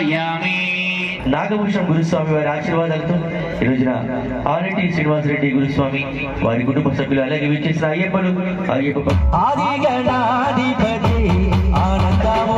సమర్పయామి గురుస్వామి వారి ఆశీర్వాదాలతో ఈ రోజున ఆర్ఎన్టీ శ్రీనివాస్ రెడ్డి గురుస్వామి వారి కుటుంబ సభ్యులు అలాగే విచ్చేసిన అయ్యప్పలు అయ్యప్ప ఆనందము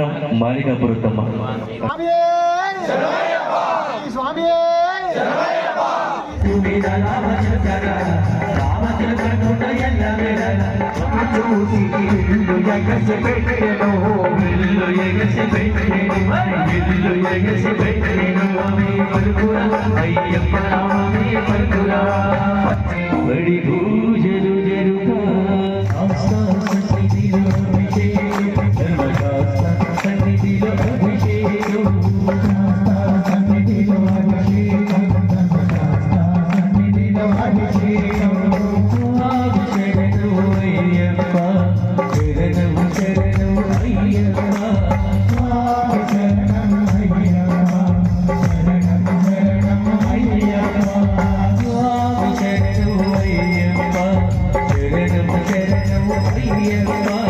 కారణం మాలికాపురుతమ్మ అయ్యప్ప రామే పరుకురా పూజలు முடியமா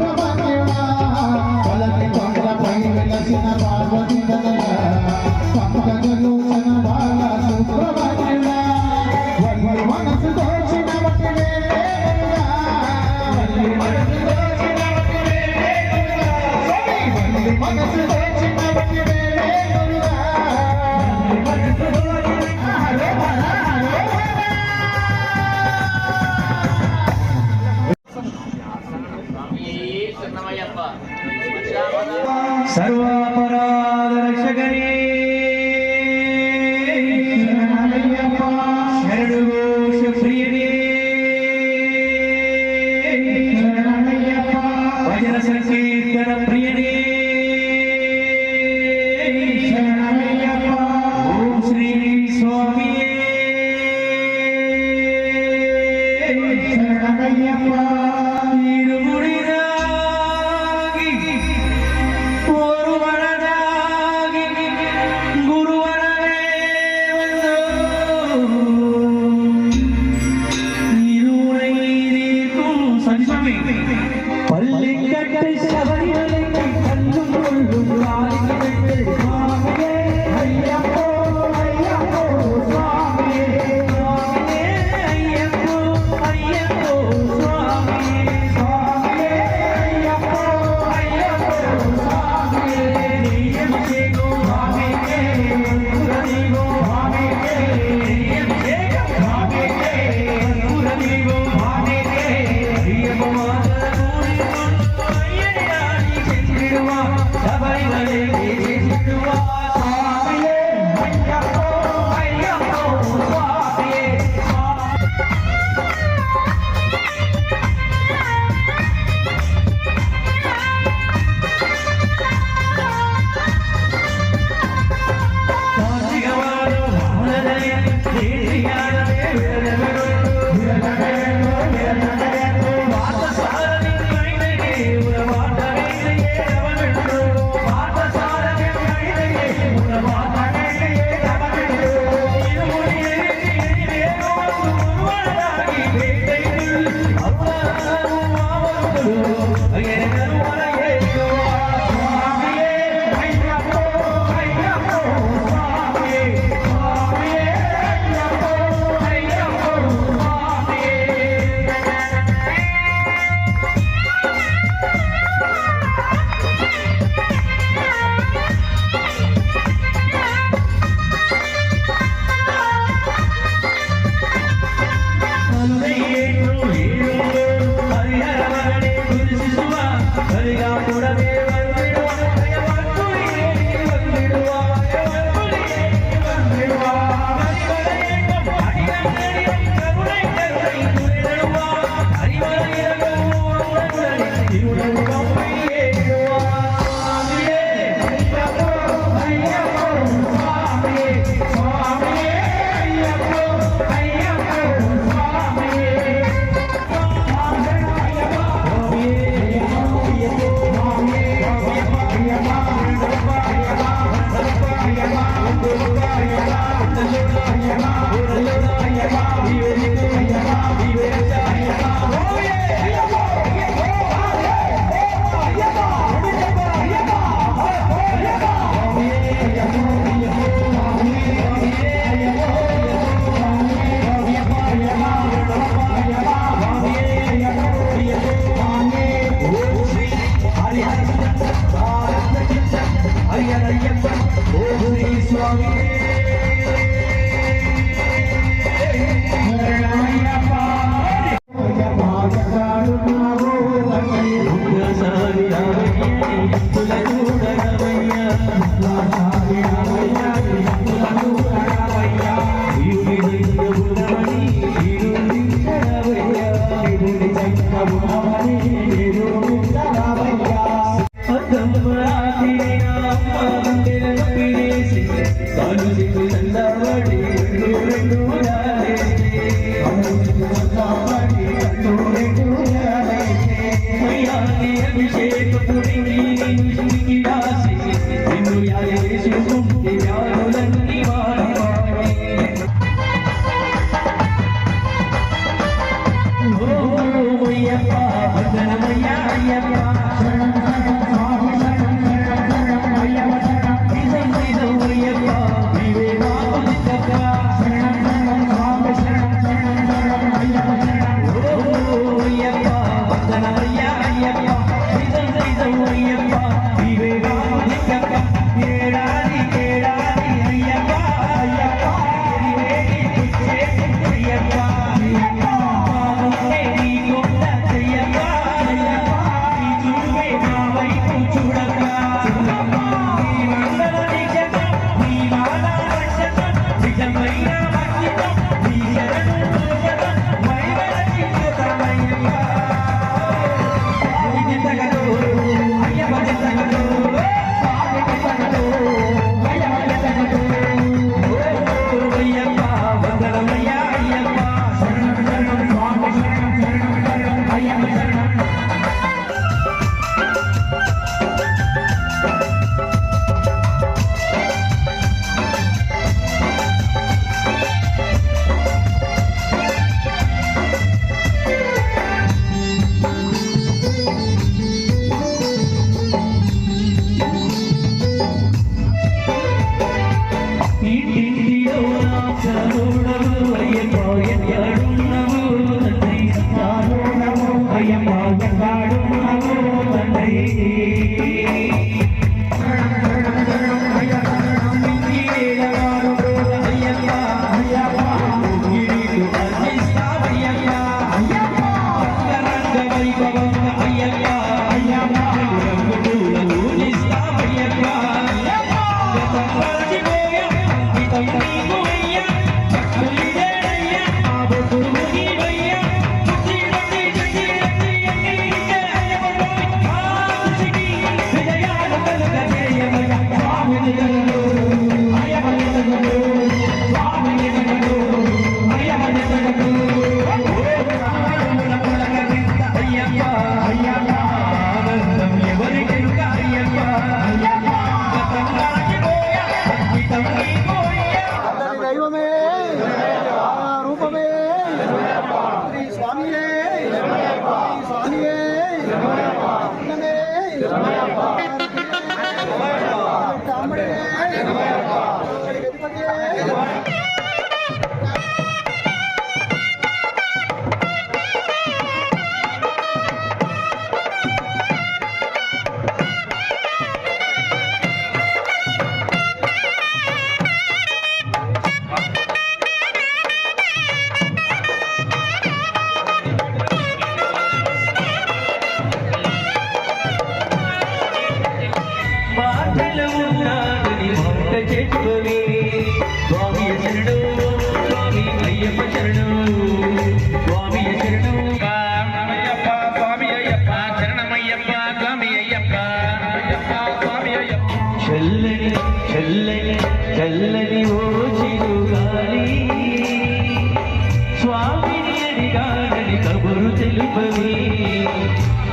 స్వామిని కబురు తెలుపవి.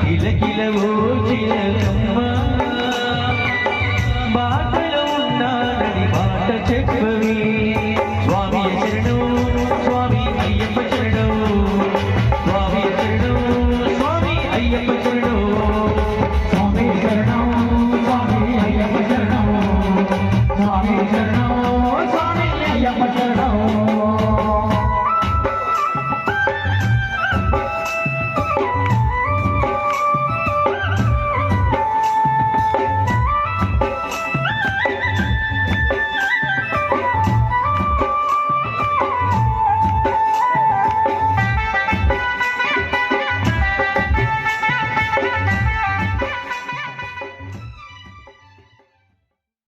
కిలకిల ఓచిన కమ్మ